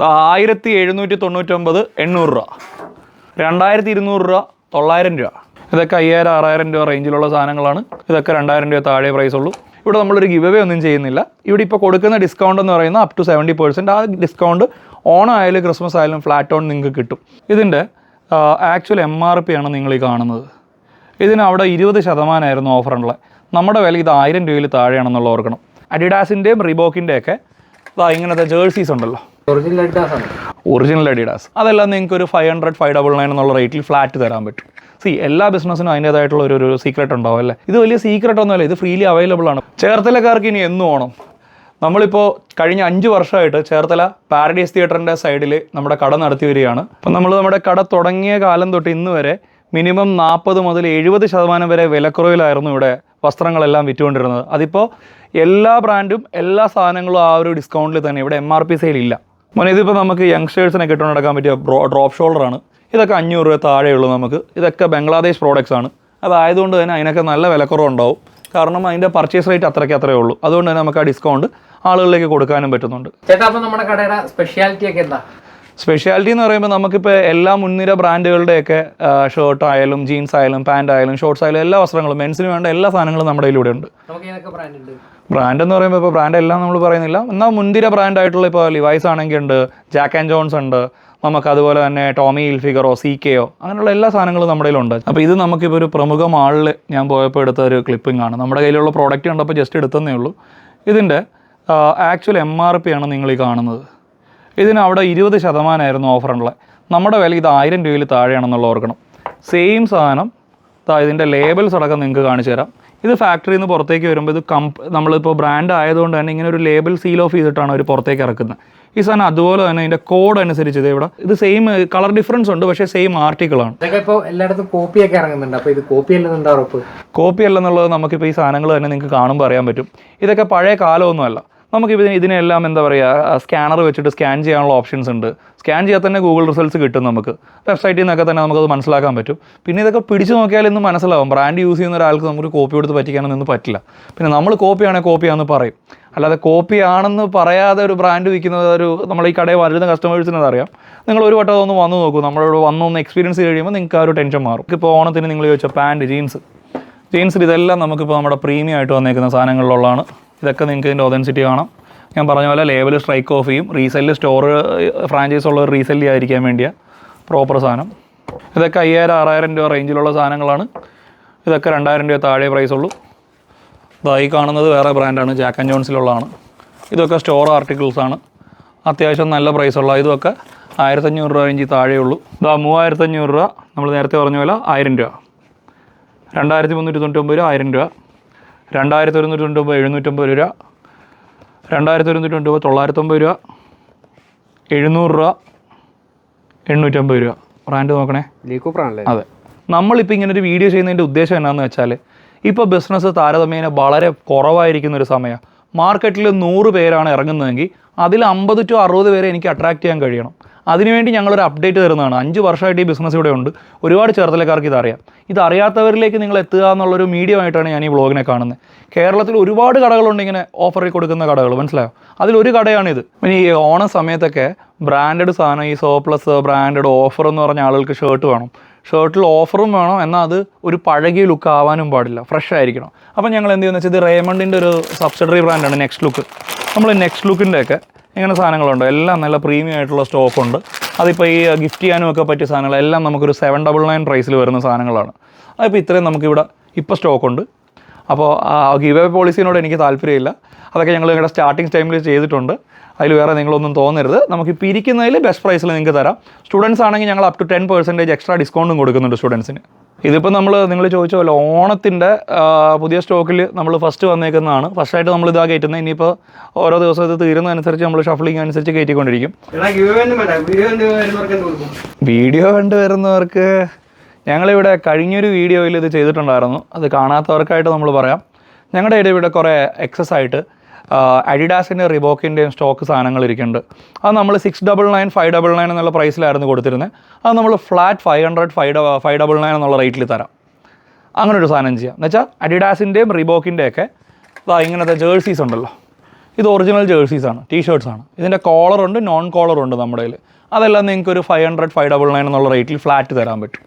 ആയിരത്തി എഴുന്നൂറ്റി തൊണ്ണൂറ്റൊമ്പത് എണ്ണൂറ് രൂപ. രണ്ടായിരത്തി ഇരുന്നൂറ് രൂപ തൊള്ളായിരം രൂപ. ഇതൊക്കെ അയ്യായിരം ആറായിരം രൂപ റേഞ്ചിലുള്ള സാധനങ്ങളാണ്. ഇതൊക്കെ രണ്ടായിരം രൂപ താഴെ പ്രൈസ് ഉള്ളൂ. ഇവിടെ നമ്മളൊരു ഗിവ് അവേ ഒന്നും ചെയ്യുന്നില്ല. ഇവിടെ ഇപ്പോൾ കൊടുക്കുന്ന ഡിസ്കൗണ്ട് എന്ന് പറയുന്നത് അപ് ടു സെവന്റി പെർസെന്റ് ആ ഡിസ്കൗണ്ട് ഓണം ക്രിസ്മസ് ആയാലും ഫ്ലാറ്റ് ഓൺ നിങ്ങൾക്ക് കിട്ടും. ഇതിന്റെ ആക്ച്വൽ എം ആർ പി ആണ് നിങ്ങൾ ഈ കാണുന്നത്. ഇതിന് അവിടെ ഇരുപത് ശതമാനമായിരുന്നു ഓഫറുള്ളത് നമ്മുടെ വില ഇത് ആയിരം രൂപയിൽ താഴെയാണെന്നുള്ള ഓർക്കണം. അഡിഡാസിന്റെയും റിബോക്കിന്റെയൊക്കെ ഇതാ ഇങ്ങനത്തെ ജേഴ്സീസ് ഉണ്ടല്ലോ. ഒറിജിനൽ അഡിഡാസ് അതെല്ലാം നിങ്ങൾക്ക് ഒരു five hundred five double nine എന്നുള്ള റേറ്റിൽ ഫ്ലാറ്റ് തരാൻ പറ്റും. സി എല്ലാ ബിസിനസ്സിനും അതിന്റേതായിട്ടുള്ള ഒരു സീക്രട്ട് ഉണ്ടാവും അല്ലേ? ഇത് വലിയ സീക്രട്ട് ഒന്നുമല്ല ഇത് ഫ്രീലി അവൈലബിൾ ആണ്. ചേർത്തലക്കാർക്ക് ഇനി എന്നും ഓണം. നമ്മളിപ്പോൾ കഴിഞ്ഞ അഞ്ച് വർഷമായിട്ട് ചേർത്തല പാരഡൈസ് തിയേറ്ററിന്റെ സൈഡിൽ നമ്മുടെ കട നടത്തി വരികയാണ്. അപ്പം നമ്മൾ നമ്മുടെ കട തുടങ്ങിയ കാലം തൊട്ട് ഇന്ന് വരെ മിനിമം നാൽപ്പത് മുതൽ എഴുപത് ശതമാനം വരെ വിലക്കുറവിലായിരുന്നു ഇവിടെ വസ്ത്രങ്ങളെല്ലാം വിറ്റുകൊണ്ടിരുന്നത്. അതിപ്പോൾ എല്ലാ ബ്രാൻഡും എല്ലാ സാധനങ്ങളും ആ ഒരു ഡിസ്കൗണ്ടിൽ തന്നെ. ഇവിടെ എം ആർ പി സെയിലില്ല മോനെ ഇതിപ്പോൾ നമുക്ക് യങ്സ്റ്റേഴ്സിനെ ഇട്ടുകൊണ്ട് നടക്കാൻ പറ്റിയ ഡ്രോപ്പ് ഷോൾഡറാണ് ഇതൊക്കെ അഞ്ഞൂറ് രൂപ താഴെയുള്ളൂ നമുക്ക്. ഇതൊക്കെ ബംഗ്ലാദേശ് പ്രോഡക്റ്റ്സ് ആണ്. അതായതുകൊണ്ട് തന്നെ അതിനൊക്കെ നല്ല വിലക്കുറവുണ്ടാവും. കാരണം അതിന്റെ പർച്ചേസ് റേറ്റ് അത്രയ്ക്ക് അത്രയേ ഉള്ളൂ. അതുകൊണ്ട് തന്നെ നമുക്ക് ആ ഡിസ്കൗണ്ട് ആളുകളിലേക്ക് കൊടുക്കാനും പറ്റുന്നുണ്ട്. ചേട്ടാ അപ്പോൾ നമ്മുടെ കടയുടെ സ്പെഷ്യാലിറ്റി ഒക്കെ എന്താ? സ്പെഷ്യാലിറ്റി എന്ന് പറയുമ്പോൾ നമുക്കിപ്പോൾ എല്ലാ മുൻനിര ബ്രാൻഡുകളുടെയൊക്കെ ഷർട്ട് ആയാലും ജീൻസ് ആയാലും പാന്റ് ആയാലും ഷോർട്സ് ആയാലും എല്ലാ വസ്ത്രങ്ങളും മെൻസിന് വേണ്ട എല്ലാ സാധനങ്ങളും നമ്മുടെ കയ്യിലൂടെ ഉണ്ട്? ബ്രാൻഡ് എന്ന് പറയുമ്പോൾ ഇപ്പോൾ ബ്രാൻഡ് എല്ലാം നമ്മൾ പറയുന്നില്ല. എന്നാൽ മുൻതിര ബ്രാൻഡായിട്ടുള്ള ഇപ്പോൾ ലിവൈസ് ആണെങ്കിൽ ഉണ്ട് ജാക്ക് ആൻഡ് ജോൺസ് ഉണ്ട് നമുക്ക് അതുപോലെ തന്നെ ടോമി ഇൽഫിഗറോ സി കെയോ അങ്ങനെയുള്ള എല്ലാ സാധനങ്ങളും നമ്മുടെ കയ്യിലുണ്ട്. അപ്പോൾ ഇത് നമുക്കിപ്പോൾ ഒരു പ്രമുഖ മാളിൽ ഞാൻ പോയപ്പോൾ എടുത്ത ഒരു ക്ലിപ്പിംഗ് ആണ്. നമ്മുടെ കയ്യിലുള്ള പ്രോഡക്റ്റ് കണ്ടപ്പോൾ ജസ്റ്റ് എടുത്തതേ ഉള്ളൂ. ഇതിന്റെ ആക്ച്വൽ എം ആർ പി ആണ് നിങ്ങൾ ഈ കാണുന്നത്. ഇതിന് അവിടെ ഇരുപത് ശതമാനമായിരുന്നു ഓഫറുള്ളത് നമ്മുടെ വില ഇത് ആയിരം രൂപയിൽ താഴെയാണെന്നുള്ള ഓർക്കണം. സെയിം സാധനം ഇതിന്റെ ലേബൽസ് അടക്കം നിങ്ങൾക്ക് കാണിച്ചു തരാം. ഇത് ഫാക്ടറിയിൽ നിന്ന് പുറത്തേക്ക് വരുമ്പോൾ ഇത് കമ്പ നമ്മളിപ്പോൾ ബ്രാൻഡ് ആയതുകൊണ്ട് തന്നെ ഇങ്ങനെ ഒരു ലേബൽ സീൽ ഓഫ് ചെയ്തിട്ടാണ് അവർ പുറത്തേക്ക് ഇറക്കുന്നത്. ഈ സാധനം അതുപോലെ തന്നെ അതിന്റെ കോഡ് അനുസരിച്ച് ഇത് ഇവിടെ. ഇത് സെയിം കളർ ഡിഫറൻസ് ഉണ്ട് പക്ഷേ സെയിം ആർട്ടിക്കിൾ ആണ്. ഇപ്പോൾ എല്ലായിടത്തും കോപ്പിയൊക്കെ ഇറങ്ങുന്നുണ്ട്. അപ്പോൾ ഇത് കോപ്പി അല്ലെന്നുണ്ടോ ഉറപ്പ്? കോപ്പി അല്ലെന്നുള്ളത് നമുക്കിപ്പോൾ ഈ സാധനങ്ങൾ തന്നെ നിങ്ങൾക്ക് കാണുമ്പോൾ അറിയാൻ പറ്റും. ഇതൊക്കെ പഴയ കാലമൊന്നുമല്ല. നമുക്ക് ഇതിന് ഇതിനെല്ലാം എന്താ പറയുക സ്കാനർ വെച്ചിട്ട് സ്കാൻ ചെയ്യാനുള്ള ഓപ്ഷൻസ് ഉണ്ട്. സ്കാൻ ചെയ്യാൻ തന്നെ ഗൂഗിൾ റിസൾട്ട്സ് കിട്ടും നമുക്ക്. വെബ്സൈറ്റിൽ നിന്നൊക്കെ തന്നെ നമുക്കത് മനസ്സിലാക്കാൻ പറ്റും. പിന്നെ ഇതൊക്കെ പിടിച്ചു നോക്കിയാൽ ഇന്ന് മനസ്സിലാവും. ബ്രാൻഡ് യൂസ് ചെയ്യുന്ന ഒരാൾക്ക് നമുക്ക് കോപ്പി കൊടുത്ത് പറ്റിക്കാനൊന്നും പറ്റില്ല. പിന്നെ നമ്മൾ കോപ്പിയാണെങ്കിൽ കോപ്പിയാണെന്ന് പറയും. അല്ലാതെ കോപ്പി ആണെന്ന് പറയാതെ ഒരു ബ്രാൻഡ് വിൽക്കുന്നത് ഒരു നമ്മൾ ഈ കടയിൽ വരുന്ന കസ്റ്റമേഴ്സിന് അറിയാം നിങ്ങൾ ഒരു വട്ടം അതൊന്ന് വന്ന് നോക്കൂ. നമ്മളോട് വന്നൊന്ന് എക്സ്പീരിയൻസ് കഴിയുമ്പോൾ നിങ്ങൾക്ക് ആ ഒരു ടെൻഷൻ മാറും. ഇപ്പോൾ ഓണത്തിന് നിങ്ങൾ ചോദിച്ച പാന്റ് ജീൻസ് ജീൻസിൽ ഇതെല്ലാം നമുക്കിപ്പോൾ നമ്മുടെ പ്രീമിയം ആയിട്ട് വന്നേക്കുന്ന സാധനങ്ങളിലുള്ളതാണ്. ഇതൊക്കെ നിങ്ങൾക്ക് ഇതിന്റെ ഒതൻസിറ്റി കാണാം. ഞാൻ പറഞ്ഞ പോലെ ലേബൽ സ്ട്രൈക്ക് ഓഫ് ചെയ്യും. റീസെല്ല് സ്റ്റോർ ഫ്രാഞ്ചൈസ് ഉള്ള റീസെല്ല് ചെയ്യാതിരിക്കാൻ വേണ്ടിയാണ് പ്രോപ്പർ സാധനം. ഇതൊക്കെ അയ്യായിരം ആറായിരം രൂപ റേഞ്ചിലുള്ള സാധനങ്ങളാണ്. ഇതൊക്കെ രണ്ടായിരം രൂപ താഴെ പ്രൈസ് ഉള്ളൂ. ഇതായി കാണുന്നത് വേറെ ബ്രാൻഡാണ് ജാക്ക് ആൻഡ് ജോൺസിലുള്ളതാണ് ഇതൊക്കെ സ്റ്റോർ ആർട്ടിക്കിൾസ് ആണ്. അത്യാവശ്യം നല്ല പ്രൈസ് പ്രൈസുള്ള ഇതൊക്കെ ആയിരത്തഞ്ഞൂറ് രൂപ റേഞ്ചിൽ താഴെയുള്ളൂ ഇതാ മൂവായിരത്തഞ്ഞൂറ് രൂപ നമ്മൾ നേരത്തെ പറഞ്ഞ പോലെ ആയിരം രൂപ. രണ്ടായിരത്തി മുന്നൂറ്റി തൊണ്ണൂറ്റൊമ്പത് രൂപ ആയിരം രൂപ. രണ്ടായിരത്തി ഒരുന്നൂറ്റി രൂപ എഴുന്നൂറ്റമ്പത് രൂപ രണ്ടായിരത്തി ഒരുന്നൂറ്റി രൂപ തൊള്ളായിരത്തൊമ്പത് രൂപ എഴുന്നൂറ് രൂപ എണ്ണൂറ്റമ്പത് രൂപ. ബ്രാൻഡ് നോക്കണേ. ലീക്കോ കൂപ്പറാണല്ലേ അതെ. നമ്മളിപ്പോൾ ഇങ്ങനെ ഒരു വീഡിയോ ചെയ്യുന്നതിന്റെ ഉദ്ദേശം എന്നാന്ന് വെച്ചാൽ ഇപ്പോൾ ബിസിനസ് താരതമ്യേന വളരെ കുറവായിരിക്കുന്ന ഒരു സമയമാണ് മാർക്കറ്റിൽ നൂറ് പേരാണ് ഇറങ്ങുന്നതെങ്കിൽ അതിൽ അമ്പത് ടു അറുപത് പേരെ എനിക്ക് അട്രാക്ട് ചെയ്യാൻ കഴിയണം. അതിനുവേണ്ടി ഞങ്ങളൊരു അപ്ഡേറ്റ് തരുന്നതാണ്. അഞ്ച് വർഷമായിട്ട് ഈ ബിസിനസ് ഇവിടെ ഉണ്ട്. ഒരുപാട് ചേർത്തലക്കാർക്ക് ഇതറിയാം. ഇതറിയാത്തവരിലേക്ക് നിങ്ങൾ എത്തുക എന്നുള്ളൊരു മീഡിയം ആയിട്ടാണ് ഞാൻ ഈ വ്ളോഗിനെ കാണുന്നത്. കേരളത്തിൽ ഒരുപാട് കടകളുണ്ട് ഇങ്ങനെ ഓഫറിൽ കൊടുക്കുന്ന കടകൾ മനസ്സിലായോ? അതിലൊരു കടയാണിത്. ഇനി ഈ ഓണ സമയത്തൊക്കെ ബ്രാൻഡഡ് സാധനം ഈ സോപ്ലസ് ബ്രാൻഡഡ് ഓഫർ എന്ന് പറഞ്ഞ ആളുകൾക്ക് ഷർട്ട് വേണം. ഷർട്ടിൽ ഓഫറും വേണം എന്നാൽ അത് ഒരു പഴകിയ ലുക്ക് ആവാനും പാടില്ല. ഫ്രഷ് ആയിരിക്കണം. അപ്പം ഞങ്ങൾ എന്ത് ചെയ്യുന്നത് വെച്ചാൽ ഇത് റേമണ്ടിന്റെ ഒരു സബ്സിഡറി ബ്രാൻഡാണ് നെക്സ്റ്റ് ലുക്ക് നമ്മൾ നെക്സ്റ്റ് ലുക്കിന്റെ ഒക്കെ ഇങ്ങനെ സാധനങ്ങളുണ്ട്. എല്ലാം നല്ല പ്രീമിയം ആയിട്ടുള്ള സ്റ്റോക്ക് ഉണ്ട്. അതിപ്പോൾ ഈ ഗിഫ്റ്റ് ചെയ്യാനും ഒക്കെ പറ്റിയ സാധനങ്ങൾ എല്ലാം നമുക്കൊരു സെവൻ ഡബിൾ നയൻ പ്രൈസിൽ വരുന്ന സാധനങ്ങളാണ്. അതിപ്പോൾ ഇത്രയും നമുക്കിവിടെ ഇപ്പോൾ സ്റ്റോക്ക് ഉണ്ട്. അപ്പോൾ ഗിവ് അവേ പോളിസിനോട് എനിക്ക് താല്പര്യമില്ല. അതൊക്കെ ഞങ്ങൾ ഞങ്ങളുടെ സ്റ്റാർട്ടിങ് ടൈമിൽ ചെയ്തിട്ടുണ്ട്. അതിൽ വേറെ നിങ്ങളൊന്നും തോന്നരുത്. നമുക്ക് ഇരിക്കുന്നതിൽ ബെസ്റ്റ് പ്രൈസിൽ നിങ്ങൾക്ക് തരാം. സ്റ്റുഡൻസ് ആണെങ്കിൽ ഞങ്ങൾ up to ten percentage extra ഡിസ്കൗണ്ടും കൊടുക്കുന്നുണ്ട് സ്റ്റുഡൻസിന് ഇതിപ്പോൾ നമ്മൾ നിങ്ങൾ ചോദിച്ച പോലെ ഓണത്തിന്റെ പുതിയ സ്റ്റോക്കിൽ നമ്മൾ ഫസ്റ്റ് വന്നേക്കുന്നതാണ്. ഫസ്റ്റായിട്ട് നമ്മൾ ഇതാ കയറ്റുന്നത്. ഇനിയിപ്പോൾ ഓരോ ദിവസം ഇത് തീരുന്നതനുസരിച്ച് നമ്മൾ ഷഫ്ലിംഗ് അനുസരിച്ച് കയറ്റിക്കൊണ്ടിരിക്കും. വീഡിയോ കണ്ടു വരുന്നവർക്ക് ഞങ്ങളിവിടെ കഴിഞ്ഞൊരു വീഡിയോയിൽ ഇത് ചെയ്തിട്ടുണ്ടായിരുന്നു. അത് കാണാത്തവർക്കായിട്ട് നമ്മൾ പറയാം. ഞങ്ങളുടെ ഇടയിൽ ഇവിടെ കുറേ എക്സസ് ആയിട്ട് അഡിഡാസിന്റെ റിബോക്കിന്റെയും സ്റ്റോക്ക് സാധനങ്ങൾ ഇരിക്കുന്നുണ്ട് അത് നമ്മൾ six double nine five double nine എന്നുള്ള പ്രൈസിലായിരുന്നു കൊടുത്തിരുന്നത് അത് നമ്മൾ flat five hundred five five double nine എന്നുള്ള റേറ്റിൽ തരാം. അങ്ങനെ ഒരു സാധനം ചെയ്യാം. എന്ന് വെച്ചാൽ അഡിഡാസിന്റെയും റിബോക്കിന്റെയൊക്കെ ഇങ്ങനത്തെ ജേഴ്സീസ് ഉണ്ടല്ലോ. ഇത് ഒറിജിനൽ ജേഴ്സീസ് ആണ് ടീ ഷർട്ട്സ് ആണ് ഇതിന്റെ കോളറുണ്ട് നോൺ കോളറുണ്ട് നമ്മുടെ കയ്യിൽ അതെല്ലാം നിങ്ങൾക്ക് ഒരു five hundred five double nine എന്നുള്ള റേറ്റിൽ ഫ്ലാറ്റ് തരാൻ പറ്റും.